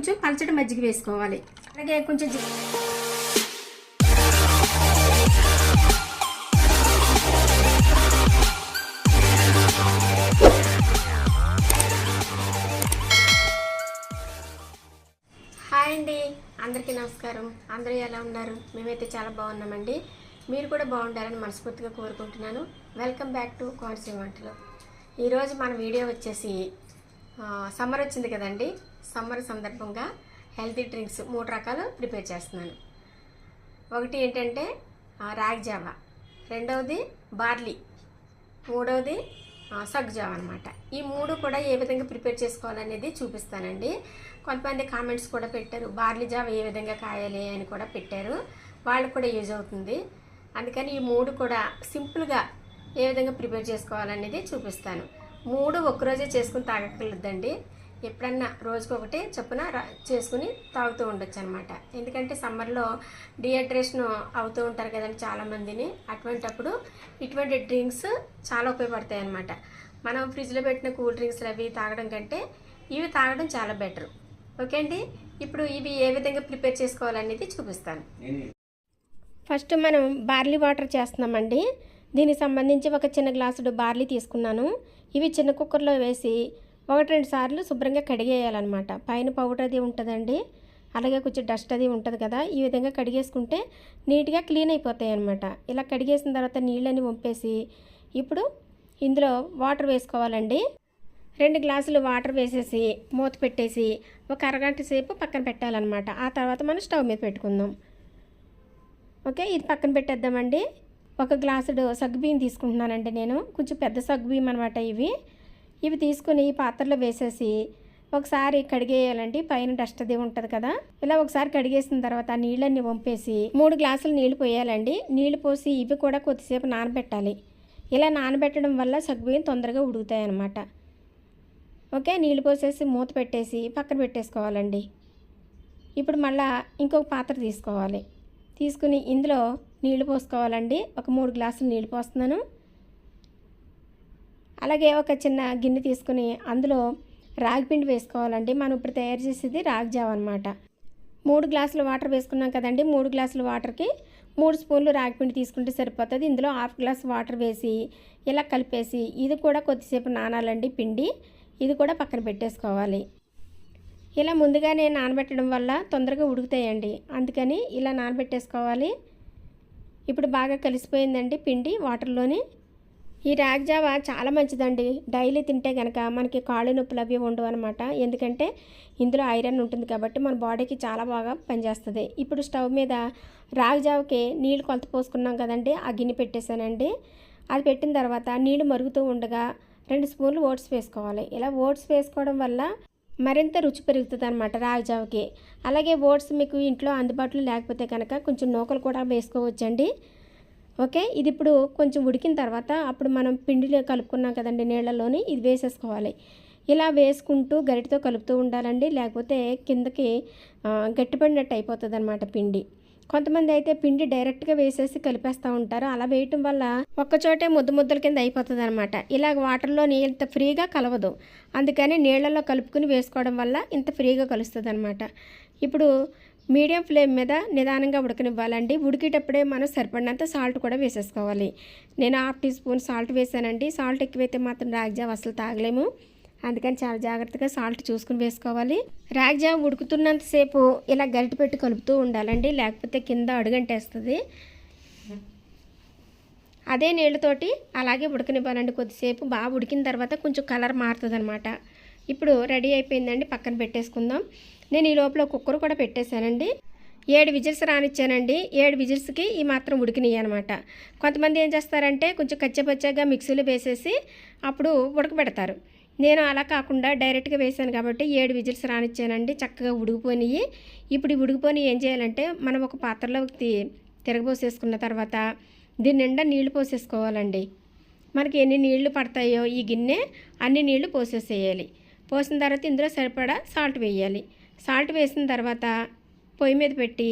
కొంచెం పలచటి మజ్జిగ వేసుకోవాలి. అలాగే కొంచెం హాయ్ అండి. అందరికీ నమస్కారం. అందరూ ఎలా ఉన్నారు? మేమైతే చాలా బాగున్నామండి. మీరు కూడా బాగుండాలని మనస్ఫూర్తిగా కోరుకుంటున్నాను. వెల్కమ్ బ్యాక్ టు కోనసీమ వంటలు ఈరోజు మన వీడియో వచ్చేసి సమ్మర్ వచ్చింది కదండి. సమ్మర్ సందర్భంగా హెల్తీ డ్రింక్స్ మూడు రకాలు ప్రిపేర్ చేస్తున్నాను. ఒకటి ఏంటంటే రాగి జావా. రెండవది బార్లీ. మూడవది ఆ, జావ అనమాట ఈ మూడు కూడా ఏ విధంగా ప్రిపేర్ చేసుకోవాలనేది చూపిస్తానండి. కొంతమంది కామెంట్స్ కూడా పెట్టారు బార్లీ జావ ఏ విధంగా కాయాలి అని కూడా పెట్టారు. వాళ్ళకు కూడా యూజ్ అవుతుంది. అందుకని ఈ మూడు కూడా సింపుల్గా ఏ విధంగా ప్రిపేర్ చేసుకోవాలనేది చూపిస్తాను. మూడు ఒక్కరోజే చేసుకుని తాగక్కర్లేదండి. ఎప్పుడన్నా రోజుకొకటి చొప్పున చేసుకుని తాగుతూ ఉండొచ్చు అనమాట ఎందుకంటే సమ్మర్లో డిహైడ్రేషన్ అవుతూ ఉంటారు కదండి చాలామందిని. అటువంటప్పుడు ఇటువంటి డ్రింక్స్ చాలా ఉపయోగపడతాయి అనమాట మనం ఫ్రిడ్జ్లో పెట్టిన కూల్ డ్రింక్స్ అవి తాగడం కంటే ఇవి తాగడం చాలా బెటర్. ఓకే అండి? ఇప్పుడు ఇవి ఏ విధంగా ప్రిపేర్ చేసుకోవాలనేది చూపిస్తాను. ఫస్ట్ మనం బార్లీ వాటర్ చేస్తున్నామండి. దీనికి సంబంధించి ఒక చిన్న గ్లాసుడు బార్లీ తీసుకున్నాను. ఇవి చిన్న కుక్కర్లో వేసి ఒకటి రెండు సార్లు శుభ్రంగా కడిగేయాలన్నమాట. పైన పౌడర్ అది ఉంటుందండి. అలాగే కొంచెం డస్ట్ అది ఉంటుంది కదా ఈ విధంగా కడిగేసుకుంటే నీట్గా క్లీన్ అయిపోతాయి అనమాట ఇలా కడిగేసిన తర్వాత నీళ్ళని వంపేసి ఇప్పుడు ఇందులో వాటర్ వేసుకోవాలండి. రెండు గ్లాసులు వాటర్ వేసేసి మూత పెట్టేసి ఒక అరగంట సేపు పక్కన పెట్టాలన్నమాట. ఆ తర్వాత మనం స్టవ్ మీద పెట్టుకుందాం. ఓకే ఇది పక్కన పెట్టేద్దామండి. ఒక గ్లాసుడు సగ్గుబియ్యం తీసుకుంటున్నానండి నేను. కొంచెం పెద్ద సగ్గుబియ్యం అనమాట ఇవి. ఇవి తీసుకుని పాత్రలో వేసేసి ఒకసారి కడిగేయాలండి పైన డస్ట్ అది ఉంటుంది కదా. ఇలా ఒకసారి కడిగేసిన తర్వాత నీళ్ళన్ని వంపేసి మూడు గ్లాసులు నీళ్ళు పోయాలండి. నీళ్ళు పోసి ఇవి కూడా కొద్దిసేపు నానబెట్టాలి. ఇలా నానబెట్టడం వల్ల సగ్గుబియ్యం తొందరగా ఉడుకుతాయి అన్నమాట ఓకే నీళ్ళు పోసేసి మూత పెట్టేసి పక్కన పెట్టేసుకోవాలండి. ఇప్పుడు మళ్ళా ఇంకొక పాత్ర తీసుకోవాలి. తీసుకుని ఇందులో నీళ్ళు పోసుకోవాలండి. ఒక మూడు గ్లాసులు నీళ్ళు పోస్తున్నాను. అలాగే ఒక చిన్న గిన్నె తీసుకుని అందులో రాగి పిండి వేసుకోవాలండి. మనం ఇప్పుడు తయారు చేసేది రాగి జావ అనమాట మూడు గ్లాసులు వాటర్ వేసుకున్నాం కదండి. మూడు గ్లాసుల వాటర్కి మూడు స్పూన్లు రాగి పిండి తీసుకుంటే సరిపోతుంది. ఇందులో హాఫ్ గ్లాస్ వాటర్ వేసి ఇలా కలిపేసి ఇది కూడా కొద్దిసేపు నానాలండి పిండి. ఇది కూడా పక్కన పెట్టేసుకోవాలి. ఇలా ముందుగానే నానబెట్టడం వల్ల తొందరగా ఉడుకుతాయండి. అందుకని ఇలా నానబెట్టేసుకోవాలి. ఇప్పుడు బాగా కలిసిపోయిందండి పిండి వాటర్లోని. ఈ రాగి జావ చాలా మంచిదండి. డైలీ తింటే కనుక మనకి కాళ్ళు నొప్పులు అవి ఉండవు అనమాట ఎందుకంటే ఇందులో ఐరన్ ఉంటుంది కాబట్టి మన బాడీకి చాలా బాగా పనిచేస్తుంది. ఇప్పుడు స్టవ్ మీద రాగి జావకి నీళ్ళు కొలత పోసుకున్నాం కదండి. ఆ గిన్నె పెట్టేశానండి. అది పెట్టిన తర్వాత నీళ్ళు మరుగుతూ ఉండగా రెండు స్పూన్లు ఓట్స్ వేసుకోవాలి. ఇలా ఓట్స్ వేసుకోవడం వల్ల మరింత రుచి పెరుగుతుంది అనమాట రాగిజావకి అలాగే ఓట్స్ మీకు ఇంట్లో అందుబాటులో లేకపోతే కనుక కొంచెం నూకలు కూడా వేసుకోవచ్చండి. ఓకే? ఇది ఇప్పుడు కొంచెం ఉడికిన తర్వాత అప్పుడు మనం పిండిలో కలుపుకున్నాం కదండి నీళ్ళలోని ఇది వేసేసుకోవాలి. ఇలా వేసుకుంటూ గరిటతో కలుపుతూ ఉండాలండి. లేకపోతే కిందకి గట్టిపడినట్టు అయిపోతుంది అనమాట పిండి. కొంతమంది అయితే పిండి డైరెక్ట్గా వేసేసి కలిపేస్తూ ఉంటారు. అలా వేయటం వల్ల ఒక్కచోటే ముద్ద ముద్దల కింద అయిపోతుంది అనమాట ఇలా వాటర్లో ఇంత ఫ్రీగా కలవదు. అందుకని నీళ్ళలో కలుపుకుని వేసుకోవడం వల్ల ఇంత ఫ్రీగా కలుస్తుంది అనమాట ఇప్పుడు మీడియం ఫ్లేమ్ మీద నిదానంగా ఉడకనివ్వాలండి. ఉడికేటప్పుడే మనం సరిపడినంత సాల్ట్ కూడా వేసేసుకోవాలి. నేను హాఫ్ టీ స్పూన్ సాల్ట్ వేసానండి. సాల్ట్ ఎక్కువైతే మాత్రం రాగ్జావ్ అసలు తాగలేము. అందుకని చాలా జాగ్రత్తగా సాల్ట్ చూసుకుని వేసుకోవాలి. రాగిజావ ఉడుకుతున్నంతసేపు ఇలా గరిటె పెట్టి కలుపుతూ ఉండాలండి. లేకపోతే కింద అడుగంటేస్తుంది. అదే నీళ్ళతోటి అలాగే ఉడకనివ్వాలండి. కొద్దిసేపు బాగా ఉడికిన తర్వాత కొంచెం కలర్ మారుతుంది అనమాట ఇప్పుడు రెడీ అయిపోయిందండి. పక్కన పెట్టేసుకుందాం. నేను ఈ లోపల కుక్కర్ కూడా పెట్టేశానండి. ఏడు విజిల్స్ రానిచ్చానండి. ఏడు విజిల్స్కి ఈ మాత్రం ఉడికినాయి అనమాట కొంతమంది ఏం చేస్తారంటే కొంచెం కచ్చపచ్చగా మిక్సీలో వేసేసి అప్పుడు ఉడకబెడతారు. నేను అలా కాకుండా డైరెక్ట్గా వేసాను కాబట్టి ఏడు విజిల్స్ రానిచ్చానండి. చక్కగా ఉడికిపోయినాయి ఇప్పుడు ఈ ఉడికిపోయి ఏం చేయాలంటే మనం ఒక పాత్రలో తిరగబోసేసుకున్న తర్వాత దీని నిండా నీళ్ళు పోసేసుకోవాలండి. మనకి ఎన్ని నీళ్ళు పడతాయో ఈ గిన్నె అన్ని నీళ్ళు పోసేసేయాలి. పోసిన తర్వాత ఇందులో సరిపడా సాల్ట్ వేయాలి. సాల్ట్ వేసిన తర్వాత పొయ్యి మీద పెట్టి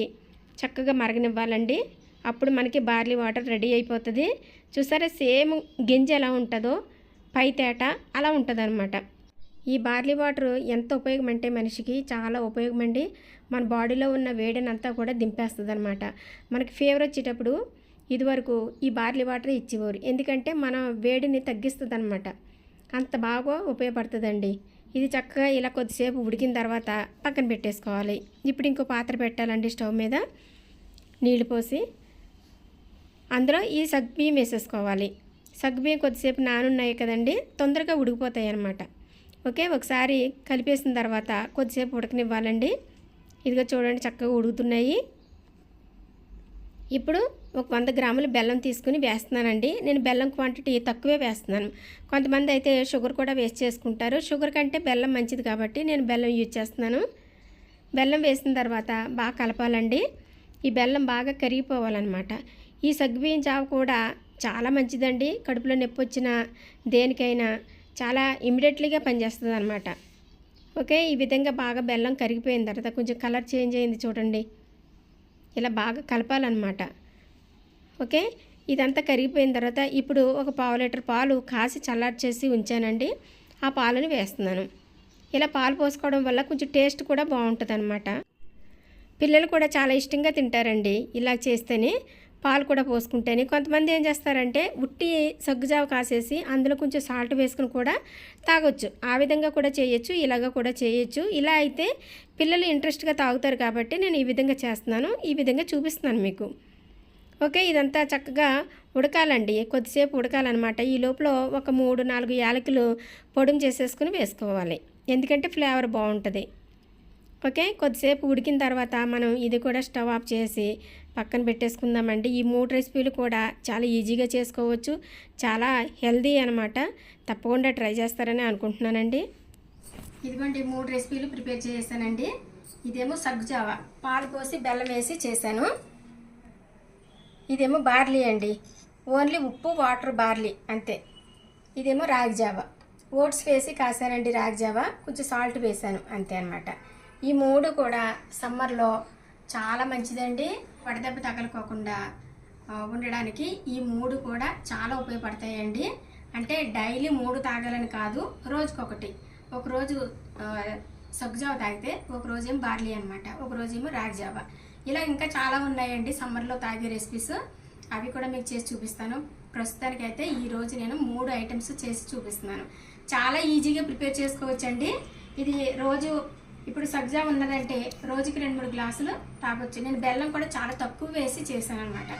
చక్కగా మరగనివ్వాలండి. అప్పుడు మనకి బార్లీ వాటర్ రెడీ అయిపోతుంది. చూసారా సేమ్ గింజ ఎలా ఉంటుందో పై తేట అలా ఉంటుంది ఈ బార్లీ వాటర్ ఎంత ఉపయోగం అంటే మనిషికి చాలా ఉపయోగం అండి మన బాడీలో ఉన్న వేడిని అంతా కూడా దింపేస్తుంది అనమాట మనకి ఫీవర్ వచ్చేటప్పుడు ఇదివరకు ఈ బార్లీ వాటర్ ఇచ్చేవారు. ఎందుకంటే మన వేడిని తగ్గిస్తుంది అనమాట అంత బాగా ఉపయోగపడుతుందండి. ఇది చక్కగా ఇలా కొద్దిసేపు ఉడికిన తర్వాత పక్కన పెట్టేసుకోవాలి. ఇప్పుడు ఇంకో పాత్ర పెట్టాలండి స్టవ్ మీద. నీళ్ళు పోసి అందులో ఈ సగ్బియ్యం వేసేసుకోవాలి. సగ్బియ్యం కొద్దిసేపు నానున్నాయి కదండి తొందరగా ఉడికిపోతాయి అన్నమాట. ఓకే ఒకసారి కలిపేసిన తర్వాత కొద్దిసేపు ఉడకనివ్వాలండి. ఇదిగో చూడండి చక్కగా ఉడుకుతున్నాయి. ఇప్పుడు ఒక వంద గ్రాములు బెల్లం తీసుకుని వేస్తున్నానండి. నేను బెల్లం క్వాంటిటీ తక్కువే వేస్తున్నాను. కొంతమంది అయితే షుగర్ కూడా వేస్ట్ చేసుకుంటారు. షుగర్ కంటే బెల్లం మంచిది కాబట్టి నేను బెల్లం యూజ్ చేస్తున్నాను. బెల్లం వేసిన తర్వాత బాగా కలపాలండి. ఈ బెల్లం బాగా కరిగిపోవాలన్నమాట. ఈ సగ్గుబియ్యం జావ కూడా చాలా మంచిదండి. కడుపులో నొప్పి వచ్చినా దేనికైనా చాలా ఇమీడియట్లీగా పనిచేస్తుంది అనమాట ఓకే ఈ విధంగా బాగా బెల్లం కరిగిపోయిన తర్వాత కొంచెం కలర్ చేంజ్ అయింది చూడండి. ఇలా బాగా కలపాలన్నమాట. ఓకే? ఇదంతా కరిగిపోయిన తర్వాత ఇప్పుడు ఒక పావు లీటర్ పాలు కాసి చల్లార్చేసి ఉంచానండి. ఆ పాలను వేస్తున్నాను. ఇలా పాలు పోసుకోవడం వల్ల కొంచెం టేస్ట్ కూడా బాగుంటుంది అనమాట పిల్లలు కూడా చాలా ఇష్టంగా తింటారండి ఇలా చేస్తేనే. పాలు కూడా పోసుకుంటేనే కొంతమంది ఏం చేస్తారంటే ఉట్టి సగ్గుజావ కాసేసి అందులో కొంచెం సాల్ట్ వేసుకుని కూడా తాగొచ్చు. ఆ విధంగా కూడా చేయొచ్చు ఇలాగ కూడా చేయొచ్చు. ఇలా అయితే పిల్లలు ఇంట్రెస్ట్గా తాగుతారు కాబట్టి నేను ఈ విధంగా చేస్తున్నాను. ఈ విధంగా చూపిస్తున్నాను మీకు. ఓకే ఇదంతా చక్కగా ఉడకాలండి. కొద్దిసేపు ఉడకాలన్నమాట. ఈ లోపల ఒక మూడు నాలుగు యాలకులు పొడుము చేసేసుకుని వేసుకోవాలి. ఎందుకంటే ఫ్లేవర్ బాగుంటుంది. ఓకే? కొద్దిసేపు ఉడికిన తర్వాత మనం ఇది కూడా స్టవ్ ఆఫ్ చేసి పక్కన పెట్టేసుకుందామండి. ఈ మూడు రెసిపీలు కూడా చాలా ఈజీగా చేసుకోవచ్చు. చాలా హెల్దీ అనమాట తప్పకుండా ట్రై చేస్తారని అనుకుంటున్నానండి. ఇదిగోండి మూడు రెసిపీలు ప్రిపేర్ చేశానండి ఇదేమో సగ్గుజావ పాలు పోసి బెల్లం వేసి చేశాను. ఇదేమో బార్లీ అండి. ఓన్లీ ఉప్పు వాటర్ బార్లీ అంతే. ఇదేమో రాగి జావ. ఓట్స్ వేసి కాసానండి రాగి జావ. కొంచెం సాల్ట్ వేసాను అంతే అనమాట ఈ మూడు కూడా సమ్మర్లో చాలా మంచిదండి. వడదెబ్బ తగలకోకుండా ఉండడానికి ఈ మూడు కూడా చాలా ఉపయోగపడతాయండి. అంటే డైలీ మూడు తాగాలని కాదు రోజుకొకటి. ఒకరోజు సగ్గుజావ తాగితే ఒక రోజేమో బార్లీ అనమాట ఒక రోజేమో రాగి ఇలా ఇంకా చాలా ఉన్నాయండి సమ్మర్లో తాగే రెసిపీస్. అవి కూడా మీకు చేసి చూపిస్తాను. ప్రస్తుతానికి అయితే ఈ రోజు నేను మూడు ఐటమ్స్ చేసి చూపిస్తున్నాను. చాలా ఈజీగా ప్రిపేర్ చేసుకోవచ్చండి. ఇది రోజు ఇప్పుడు సబ్జా ఉన్నదంటే రోజుకి రెండు మూడు గ్లాసులు తాగొచ్చు. నేను బెల్లం కూడా చాలా తక్కువ వేసి చేశాను అనమాట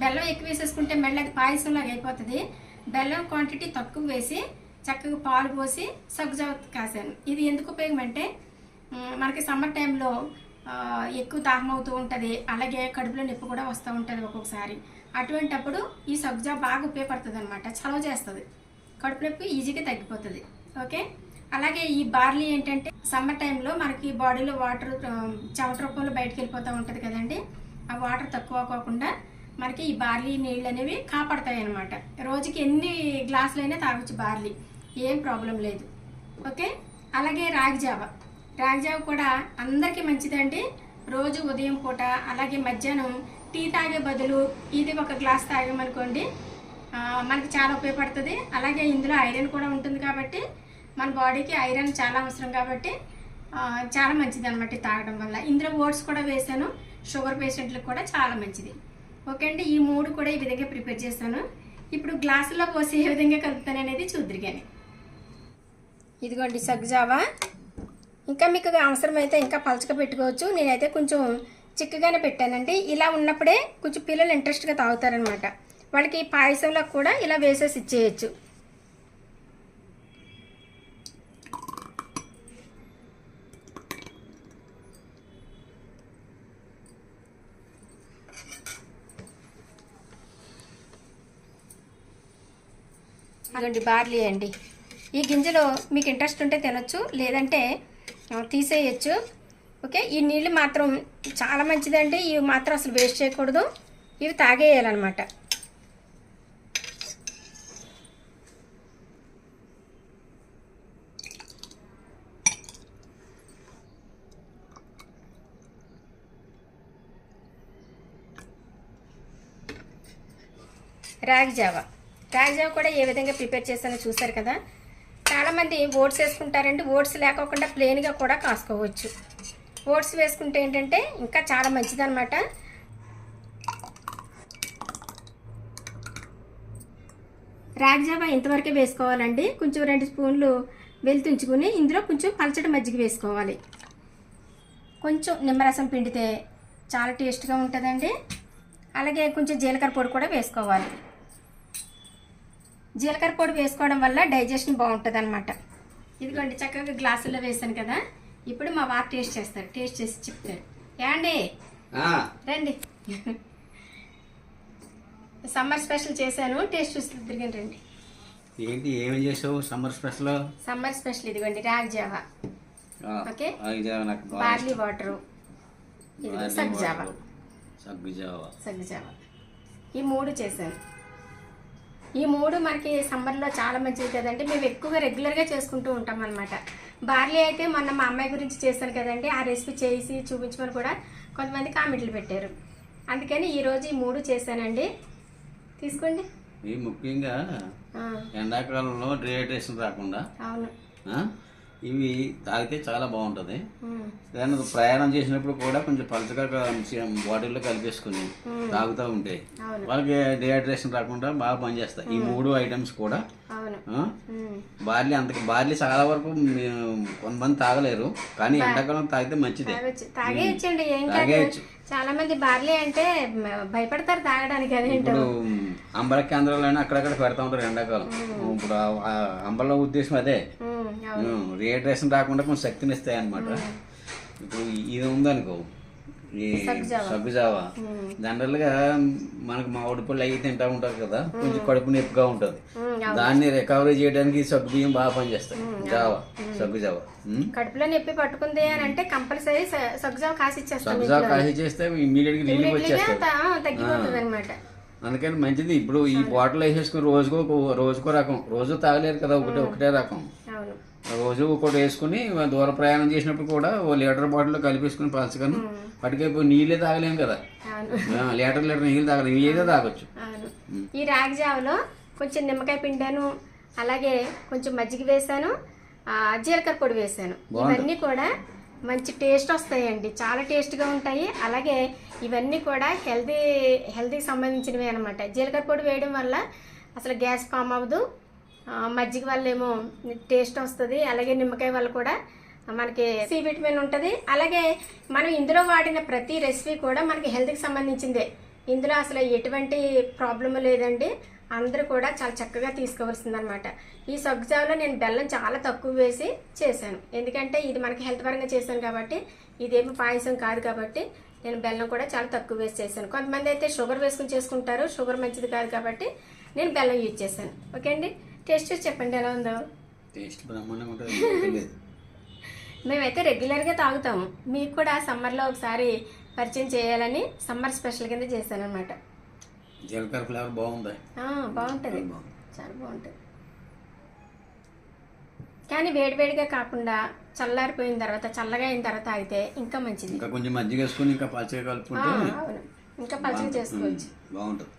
బెల్లం ఎక్కువ వేసేసుకుంటే మళ్ళీ అది పాయసంలాగా అయిపోతుంది. బెల్లం క్వాంటిటీ తక్కువ వేసి చక్కగా పాలు పోసి సగ్జా కాసాను. ఇది ఎందుకు ఉపయోగం అంటే మనకి సమ్మర్ టైంలో ఎక్కువ దాహం అవుతూ ఉంటుంది. అలాగే కడుపులో నొప్పి కూడా వస్తూ ఉంటుంది ఒక్కొక్కసారి. అటువంటప్పుడు ఈ సగ్జా బాగా ఉపయోగపడుతుంది అనమాట చలవ చేస్తుంది. కడుపు నొప్పి ఈజీగా తగ్గిపోతుంది. ఓకే? అలాగే ఈ బార్లీ ఏంటంటే సమ్మర్ టైంలో మనకి బాడీలో వాటర్ ఆ, చెమట రూపంలో బయటకు వెళ్ళిపోతూ ఉంటుంది కదండి. ఆ వాటర్ తక్కువ కాకుండా మనకి ఈ బార్లీ నీళ్ళు అనేవి కాపాడతాయి అనమాట రోజుకి ఎన్ని గ్లాసులైనా తాగొచ్చు బార్లీ. ఏం ప్రాబ్లం లేదు. ఓకే? అలాగే రాగి జావ. రాగి జావ కూడా అందరికీ మంచిదండి. రోజు ఉదయం పూట అలాగే మధ్యాహ్నం టీ తాగే బదులు ఇది ఒక గ్లాస్ తాగామనుకోండి మనకి చాలా ఉపయోగపడుతుంది. అలాగే ఇందులో ఐరన్ కూడా ఉంటుంది కాబట్టి మన బాడీకి ఐరన్ చాలా అవసరం కాబట్టి చాలా మంచిది అనమాట తాగడం వల్ల. ఇందులో ఓట్స్ కూడా వేసాను. షుగర్ పేషెంట్లకు కూడా చాలా మంచిది. ఓకే అండి ఈ మూడు కూడా ఈ విధంగా ప్రిపేర్ చేశాను. ఇప్పుడు గ్లాసులో పోసి ఏ విధంగా కలుపుతాను అనేది చూద్దరు కానీ ఇదిగోండి సగ్జావా. ఇంకా మీకు అవసరమైతే ఇంకా పలచగా పెట్టుకోవచ్చు. నేనైతే కొంచెం చిక్కగానే పెట్టానండి. ఇలా ఉన్నప్పుడే కొంచెం పిల్లలు ఇంట్రెస్ట్గా తాగుతారనమాట వాళ్ళకి పాయసంలో కూడా ఇలా వేసేసి ఇచ్చేయచ్చు. ఇదిగోండి బార్లీ అండి. ఈ గింజలు మీకు ఇంట్రెస్ట్ ఉంటే తినొచ్చు లేదంటే తీసేయచ్చు. ఓకే ఈ నీళ్ళు మాత్రం చాలా మంచిదండి. ఇవి మాత్రం అసలు వేస్ట్ చేయకూడదు. ఇవి తాగేయాలన్నమాట. రాగి జావా. రాగి కూడా ఏ విధంగా ప్రిపేర్ చేశానో చూసారు కదా. చాలామంది ఓట్స్ వేసుకుంటారండి. ఓట్స్ లేకోకుండా ప్లెయిన్గా కూడా కాసుకోవచ్చు. ఓట్స్ వేసుకుంటే ఏంటంటే ఇంకా చాలా మంచిదన్నమాట. రాగిజావా ఇంతవరకే వేసుకోవాలండి. కొంచెం రెండు స్పూన్లు వెళ్తుంచుకుని ఇందులో కొంచెం పలచటి మజ్జిగ వేసుకోవాలి. కొంచెం నిమ్మరసం పిండితే చాలా టేస్ట్గా ఉంటుందండి. అలాగే కొంచెం జీలకర్ర పొడి కూడా వేసుకోవాలి. జీలకర్ర పొడి వేసుకోవడం వల్ల డైజెషన్ బాగుంటుంది అనమాట ఇదిగోండి చక్కగా గ్లాసుల్లో వేసాను కదా. ఇప్పుడు మా వారు టేస్ట్ చేస్తారు. టేస్ట్ చేసి చెప్తారు. ఆ, రండి. సమ్మర్ స్పెషల్ చేశాను. టేస్ట్ చూసి తిరిగి రండి. ఏంటి ఏమి చేసావు సమ్మర్ స్పెషల్? సమ్మర్ స్పెషల్ ఇదిగోండి రాగి జావా. ఓకే. బార్లీ. వాటరు. సగ్గు జావా. సగ్గు జావా. సగ్గు జావా. ఈ మూడు చేశాను. ఈ మూడు మనకి సమ్మర్లో చాలా మంచిది కదండి. మేము ఎక్కువగా రెగ్యులర్గా చేసుకుంటూ ఉంటాం అనమాట బార్లీ అయితే మొన్న మా అమ్మాయి గురించి చేశాను కదండి. ఆ రెసిపీ చేసి చూపించమని కూడా కొంతమంది కామెంట్లు పెట్టారు. అందుకని ఈరోజు ఈ మూడు చేశానండి. తీసుకోండి. ముఖ్యంగా ఎండాకాలంలో డిహైడ్రేషన్ రాకుండా అవును. ఇవి తాగితే చాలా బాగుంటుంది. ఏదైనా ప్రయాణం చేసినప్పుడు కూడా కొంచెం పలుచగా బాటిల్లో కలిపేసుకుని తాగుతూ ఉంటాయి వాళ్ళకి డిహైడ్రేషన్ రాకుండా బాగా పనిచేస్తాయి. ఈ మూడు ఐటమ్స్ కూడా. బార్లీ అంతకి బార్లీ చాలా వరకు కొంతమంది తాగలేరు. కానీ ఎండాకాలం తాగితే మంచిదే. తాగేయచ్చండి. తాగేయచ్చు. చాలా మంది బార్లీ అంటే భయపడతారు తాగడానికి. అదేంటో. ఇప్పుడు అంబల కేంద్రాలైనా అక్కడక్కడ పెడతా ఉంటారు ఎండాకాలం. ఇప్పుడు అంబల ఉద్దేశం అదే. రీహైడ్రేషన్ రాకుండా కొంచెం శక్తిని ఇస్తాయి అనమాట ఇప్పుడు ఇది ఉందనుకో ఈ సగ్గు జావా. జనరల్గా మనకు మా పళ్ళు అవి తింటా ఉంటారు కదా కొంచెం కడుపు నొప్పిగా ఉంటది. దాన్ని రికవరీ చేయడానికి సగ్గు బియ్యం బాగా పనిచేస్తాయి. జావా సగ్గు జావా. కడుపులో నొప్పి పట్టుకుంది అని అంటే కంపల్సరీ సగ్జావ కాసి ఇచ్చేస్తాం సగ్గు జావా కాసి చేస్తే ఇమీడియట్గా రిలీఫ్ వచ్చేస్తుంది తగ్గిపోతుంది అనమాట అందుకని మంచిది. ఇప్పుడు ఈ బాటిల్ వేసేసుకుని రోజుకో రోజుకో రకం రోజు తాగలేరు కదా ఒకటే ఒకటే రకం. రోజు ఒకటి వేసుకుని దూర ప్రయాణం చేసినప్పుడు కూడా ఓ లీటర్ బాటిల్లో కలిపేసుకుని పలచగాను. పట్టుకైపోయి నీళ్ళే తాగలేము కదా. లీటర్ లీటర్ నీళ్ళు తాగలేము ఏదో తాగొచ్చు. ఈ రాగి జావలో కొంచెం నిమ్మకాయ పిండాను అలాగే కొంచెం మజ్జిగ వేసాను ఆ, జీలకర్ర పొడి వేసాను. ఇవన్నీ కూడా మంచి టేస్ట్ వస్తాయండి. చాలా టేస్ట్గా ఉంటాయి. అలాగే ఇవన్నీ కూడా హెల్దీ హెల్తీకి సంబంధించినవి అనమాట జీలకర్ర పొడి వేయడం వల్ల అసలు గ్యాస్ ఫామ్ అవ్వదు. మజ్జిగ వల్ల ఏమో టేస్ట్ వస్తుంది అలాగే నిమ్మకాయ వల్ల కూడా మనకి సి విటమిన్ ఉంటుంది. అలాగే మనం ఇందులో వాడిన ప్రతి రెసిపీ కూడా మనకి హెల్త్కి సంబంధించిందే. ఇందులో అసలు ఎటువంటి ప్రాబ్లం లేదండి. అందరూ కూడా చాలా చక్కగా తీసుకోవాల్సిందనమాట ఈ సగ్గుజావలో నేను బెల్లం చాలా తక్కువ వేసి చేశాను. ఎందుకంటే ఇది మనకి హెల్త్ పరంగా చేశాను కాబట్టి ఇదేమి పాయసం కాదు కాబట్టి నేను బెల్లం కూడా చాలా తక్కువ వేసి చేశాను. కొంతమంది అయితే షుగర్ వేసుకుని చేసుకుంటారు షుగర్ మంచిది కాదు కాబట్టి నేను బెల్లం యూజ్ చేశాను. ఓకే అండి? టేస్ట్ చూసి చెప్పండి ఎలా ఉందో. టేస్ట్ బ్రహ్మాండంగా ఉంటుంది. మేమైతే రెగ్యులర్గా తాగుతాము. మీకు కూడా సమ్మర్లో ఒకసారి పరిచయం చేయాలని సమ్మర్ స్పెషల్ కింద చేశాను అనమాట జీలకర్ర ఫ్లేవర్ బాగుంది. బాగుంటుంది. చాలా బాగుంటుంది. కానీ వేడివేడిగా కాకుండా చల్లారిపోయిన తర్వాత చల్లగా అయిన తర్వాత తాగితే ఇంకా మంచిది. ఇంకా కొంచెం మజ్జిగ వేసుకుని ఇంకా పలచగా కలుపుకుంటే ఇంకా పచ్చడి చేసుకోవచ్చు. బాగుంటుంది.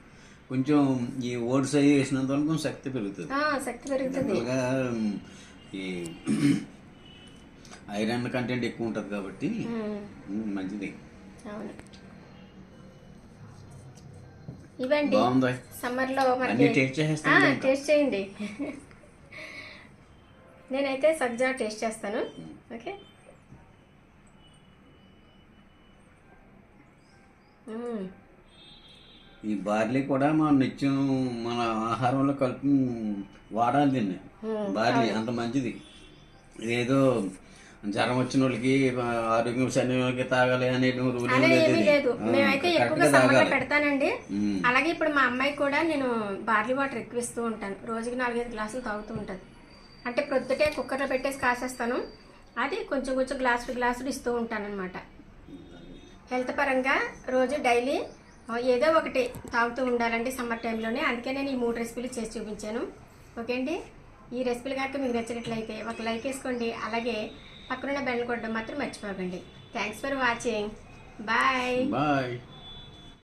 కొంచెం ఈ ఓట్స్ అవి వేసినంత వరకు శక్తి పెరుగుతుంది. ఆ, శక్తి పెరుగుతుంది. ఈ ఐరన్ కంటెంట్ ఎక్కువ ఉంటుంది కాబట్టి మంచిది. బాగుంది? సమ్మర్లో టేస్ట్ చేయండి. నేనైతే సబ్జా టేస్ట్ చేస్తాను. ఓకే. మ్మ్. ఈ బార్లీ కూడా మనం నిత్యం మన ఆహారంలో కలిపి వాడాలి దీన్ని. బార్లీ అంత మంచిది. ఇదేదో జ్వరం వచ్చిన వాళ్ళకి ఆరోగ్యం వాళ్ళకి తాగాలి అనే రూల్ లేదు. మేమైతే ఎక్కువగా సమ్మర్లో పెడతానండి. అలాగే ఇప్పుడు మా అమ్మాయి కూడా నేను బార్లీ వాటర్ ఎక్కువ ఇస్తూ ఉంటాను. రోజుకి నాలుగైదు గ్లాసులు తాగుతూ ఉంటుంది. అంటే ప్రొద్దుటే కుక్కర్లో పెట్టేసి కాసేస్తాను. అది కొంచెం కొంచెం గ్లాసులు గ్లాసులు ఇస్తూ ఉంటాను అనమాట హెల్త్ పరంగా రోజు డైలీ ఏదో ఒకటి తాగుతూ ఉండాలండి సమ్మర్ టైంలోనే. అందుకే నేను ఈ మూడు రెసిపీలు చేసి చూపించాను. ఓకే అండి? ఈ రెసిపీలు కనుక మీకు నచ్చినట్లయితే ఒక లైక్ వేసుకోండి. అలాగే పక్కనున్న బెల్ కొట్టడం మాత్రం మర్చిపోకండి. Thanks for watching bye bye